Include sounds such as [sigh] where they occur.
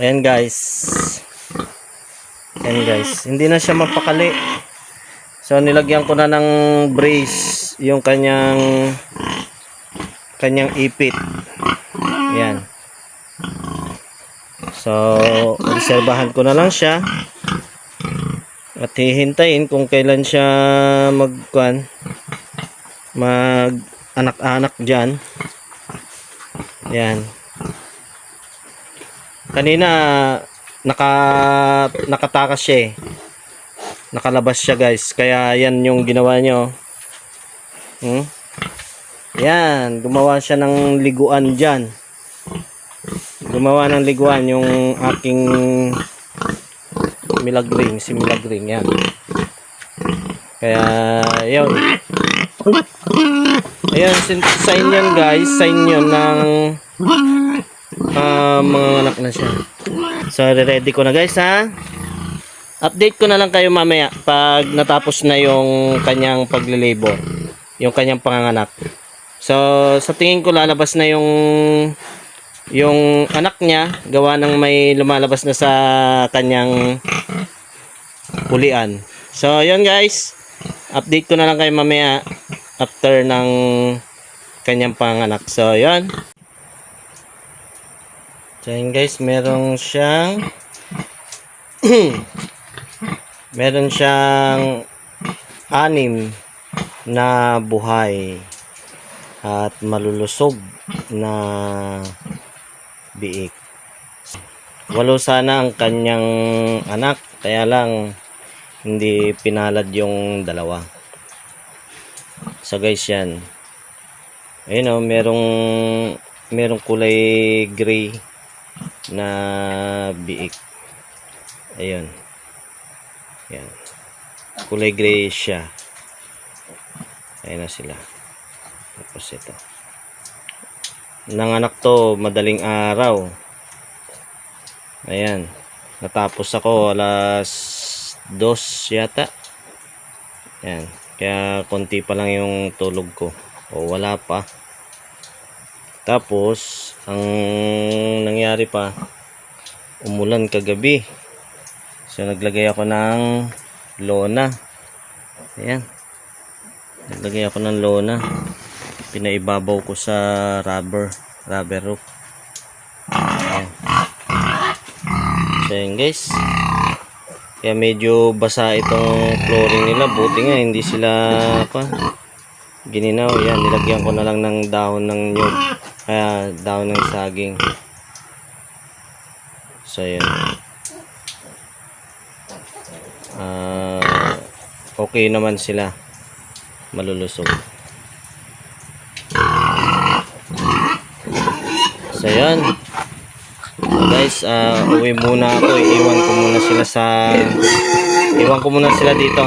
Ayan guys. Ayan guys. Hindi na siya mapakali. So nilagyan ko na ng brace yung kanyang kanyang ipit. Ayan. So, obserbahan ko na lang siya. At hihintayin kung kailan siya magkuan mag anak-anak diyan. Yan. Kanina naka nakatakas siya eh. Nakalabas siya guys. Kaya yan yung ginawa nyo. Hmm? Yan, gumawa siya ng liguan diyan. Gumawa ng liguan yung aking milagring, si milagring yan. Kaya yun. Ayan, sign yan guys. Sign yun ng mga anak na siya. So, ready ko na guys ha. Update ko na lang kayo mamaya pag natapos na yung kanyang paglilabor. Yung kanyang panganganak. So, sa tingin ko lalabas na yung yung anak niya gawa ng may lumalabas na sa kanyang hulian. So, yun guys. Update ko na lang kayo mamaya after ng kanyang panganak. So, yun. So, yun guys, meron siyang [clears throat] meron siyang anim na buhay at malulusog na biik. Walo sana ang kanyang anak, kaya lang hindi pinalad yung dalawa. So guys yan. Ayun o, merong merong kulay gray na biik. Ayun. Yan. Kulay gray siya. Ayun na sila. Tapos ito. Nanganak to madaling araw. Ayan. Natapos ako alas dos yata. Ayan. Kaya konti pa lang yung tulog ko. O wala pa. Tapos, ang nangyari pa, umulan kagabi. So, naglagay ako ng lona. Ayan. Naglagay ako ng lona. Pinaibabaw ko sa rubber. Rubber roof. Ayan. So, yun guys. Kaya medyo basa itong flooring nila. Buti nga, hindi sila pa gininaw. Yan, nilagyan ko na lang ng dahon ng nyug. Kaya, dahon ng saging. So, yun. Ah, okay naman sila. Malulusog. So, yun. So, guys, ah, uwi muna ako. Iwan ko muna sila sa... Iwan ko muna sila dito.